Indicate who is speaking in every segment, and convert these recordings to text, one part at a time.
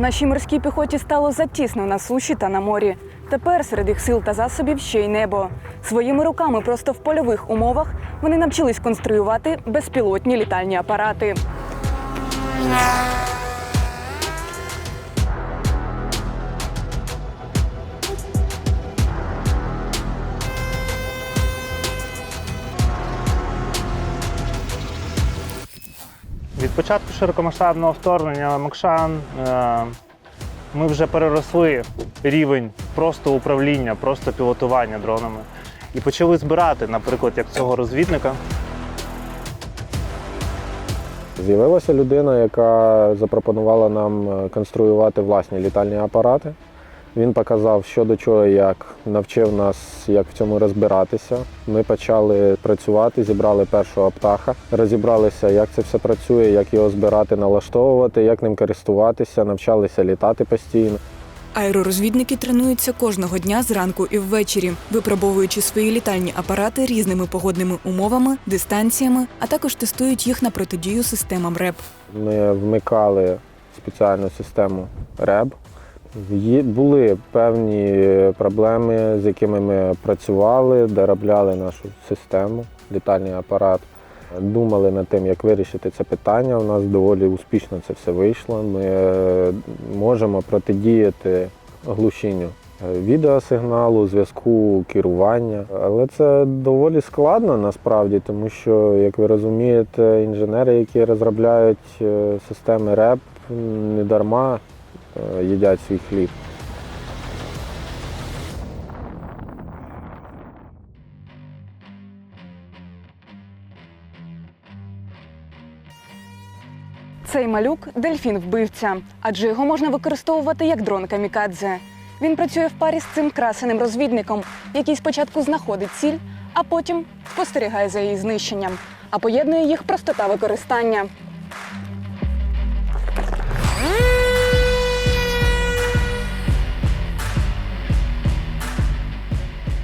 Speaker 1: Нашій морській піхоті стало затісно на суші та на морі. Тепер серед їх сил та засобів ще й небо. Своїми руками просто в польових умовах вони навчились конструювати безпілотні літальні апарати.
Speaker 2: Від початку широкомасштабного вторгнення Мокшан е, ми вже переросли рівень просто управління, просто пілотування дронами. І почали збирати, наприклад, як цього розвідника.
Speaker 3: З'явилася людина, яка запропонувала нам е, конструювати власні літальні апарати. Він показав, що до чого, як навчив нас, як в цьому розбиратися. Ми почали працювати, зібрали першого птаха, розібралися, як це все працює, як його збирати, налаштовувати, як ним користуватися, навчалися літати постійно.
Speaker 1: Аеророзвідники тренуються кожного дня зранку і ввечері, випробовуючи свої літальні апарати різними погодними умовами, дистанціями, а також тестують їх на протидію системам РЕП.
Speaker 3: Ми вмикали спеціальну систему РЕБ. Були певні проблеми, з якими ми працювали, доробляли нашу систему, літальний апарат. Думали над тим, як вирішити це питання. У нас доволі успішно це все вийшло. Ми е, можемо протидіяти глушінню е, відеосигналу, зв'язку, керування. Але це доволі складно насправді, тому що, як ви розумієте, інженери, які розробляють е, системи РЕП, не дарма їдять свій хліб.
Speaker 1: Цей малюк дельфін вбивця, адже його можна використовувати як дрон камікадзе. Він працює в парі з цим красеним розвідником, який спочатку знаходить ціль, а потім спостерігає за її знищенням, а поєднує їх простота використання.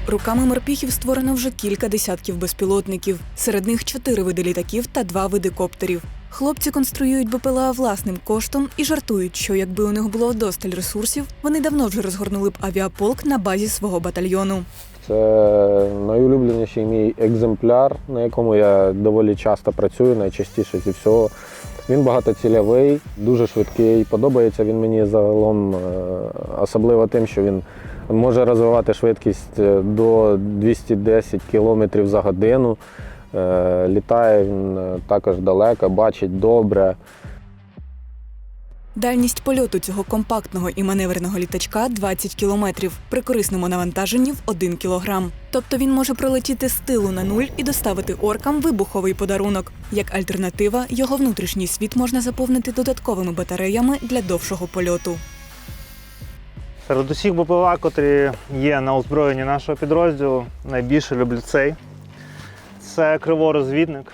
Speaker 1: Руками морпіхів створено вже кілька десятків безпілотників. Серед них чотири види літаків та два види коптерів. Хлопці конструюють БПЛА власним коштом і жартують, що якби у них було досталь ресурсів, вони давно вже розгорнули б авіаполк на базі свого батальйону.
Speaker 3: Це найулюбленіший мій екземпляр, на якому я доволі часто працюю, найчастіше зі всього. Він багатоцільовий, дуже швидкий. Подобається він мені загалом, е, особливо тим, що він може розвивати швидкість е, до 210 км за годину. Е, Літає він також далеко, бачить добре.
Speaker 1: Дальність польоту цього компактного і маневреного літачка 20 кілометрів при корисному навантаженні в 1 кілограм. Тобто він може пролетіти з тилу на нуль і доставити оркам вибуховий подарунок. Як альтернатива, його внутрішній світ можна заповнити додатковими батареями для довшого польоту.
Speaker 2: Серед усіх БПЛА, котрі є на озброєнні нашого підрозділу, найбільше люблю цей. Це криворозвідник.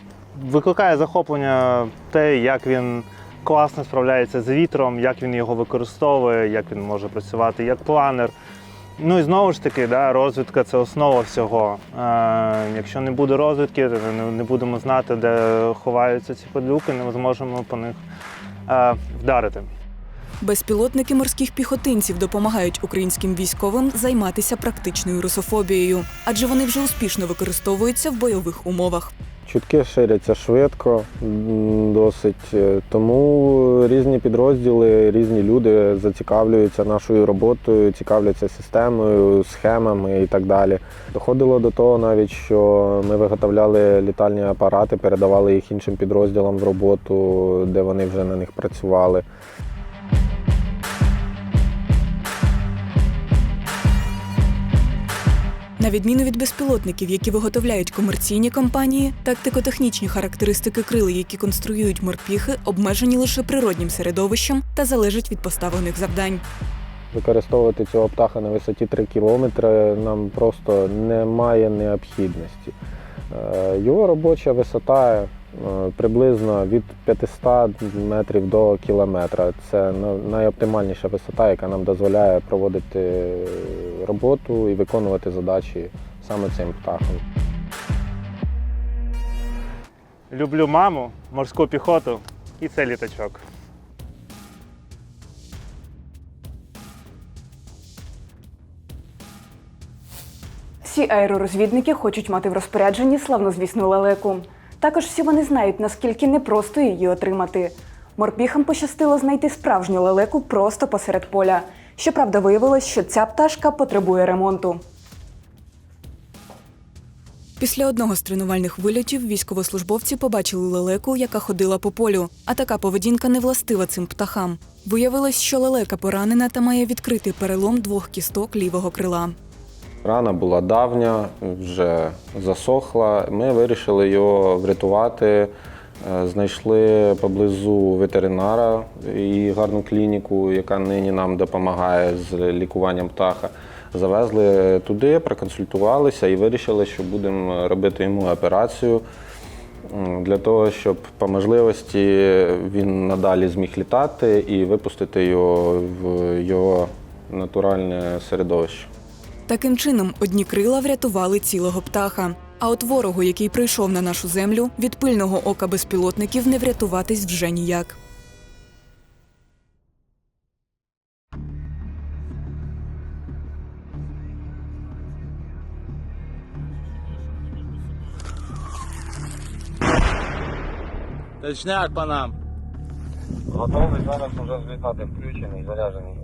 Speaker 2: Викликає захоплення те, як він класно справляється з вітром, як він його використовує, як він може працювати як планер. Ну і знову ж таки, да, розвідка це основа всього. Е, якщо не буде розвідки, то не, будемо знати, де ховаються ці падлюки, не зможемо по них е, вдарити.
Speaker 1: Безпілотники морських піхотинців допомагають українським військовим займатися практичною русофобією, адже вони вже успішно використовуються в бойових умовах.
Speaker 3: Чутки ширяться швидко, досить. Е, Тому різні підрозділи, різні люди зацікавлюються нашою роботою, цікавляться системою, схемами і так далі. Доходило до того навіть, що ми виготовляли літальні апарати, передавали їх іншим підрозділам в роботу, де вони вже на них працювали.
Speaker 1: На відміну від безпілотників, які виготовляють комерційні компанії, тактико-технічні характеристики крил, які конструюють морпіхи, обмежені лише природнім середовищем та залежать від поставлених завдань.
Speaker 3: Використовувати цього птаха на висоті 3 кілометри нам просто немає необхідності. Е, Його робоча висота е, приблизно від 500 метрів до кілометра. Це найоптимальніша висота, яка нам дозволяє проводити роботу і виконувати задачі саме цим птахом.
Speaker 2: Люблю маму, морську піхоту і це літачок.
Speaker 1: Всі аеророзвідники хочуть мати в розпорядженні славнозвісну лелеку. Також всі вони знають, наскільки непросто її отримати. Морпіхам пощастило знайти справжню лелеку просто посеред поля. Щоправда, виявилось, що ця пташка потребує ремонту. Після одного з тренувальних вильотів військовослужбовці побачили лелеку, яка ходила по полю. А така поведінка не властива цим птахам. Виявилось, що лелека поранена та має відкритий перелом двох кісток лівого крила.
Speaker 3: Рана була давня, вже засохла. Ми вирішили його врятувати. Е, Знайшли поблизу ветеринара і гарну клініку, яка нині нам допомагає з лікуванням птаха. Завезли туди, проконсультувалися і вирішили, що будемо робити йому операцію для того, щоб по можливості він надалі зміг літати і випустити його в його натуральне середовище.
Speaker 1: Таким чином, одні крила врятували цілого птаха. А от ворогу, який прийшов на нашу землю, від пильного ока безпілотників не врятуватись вже ніяк.
Speaker 4: Точняк по нам.
Speaker 3: Готовий зараз вже злітати, включений, заряджений.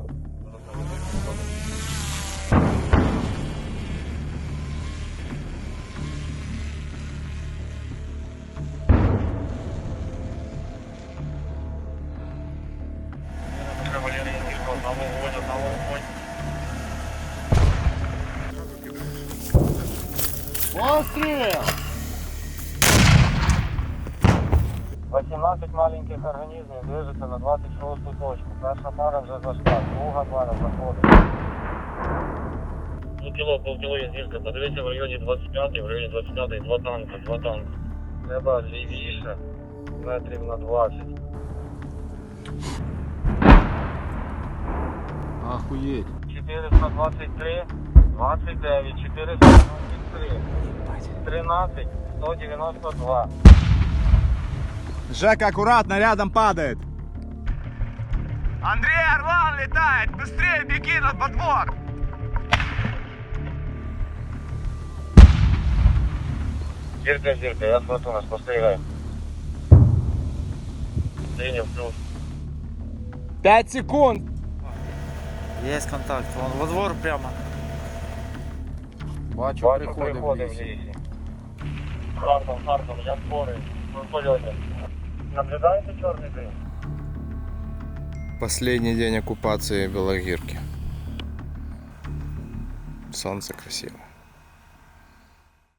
Speaker 4: Постріл!
Speaker 3: 18 маленьких організмів движеться на 26 точку. Перша пара вже зайшла, друга пара заходить.
Speaker 5: Полкіло, полкіло є зірка. Подивіться в районі 25, в районі 25 два танки, два танки.
Speaker 3: Треба лівіше, метрів на 20.
Speaker 4: Охуєть.
Speaker 3: 423, 29, 423, 13, 192.
Speaker 4: Жека, аккуратно, рядом падает.
Speaker 6: Андрей Орлан летает! Быстрее беги на подвор!
Speaker 5: Зірка, зірка, я смотрю, нас спостерігаю. Прийняв плюс.
Speaker 4: 5 секунд.
Speaker 7: Есть контакт, вон во двор прямо.
Speaker 3: Бачу,
Speaker 5: Бачу,
Speaker 3: приходи в
Speaker 5: приходив в
Speaker 3: лісі.
Speaker 5: лісі. Хартом, хартом, я спорий. Ви в польоті. Наблюдаєте чорний дим?
Speaker 8: Последний день оккупации Белогирки. Солнце красиво.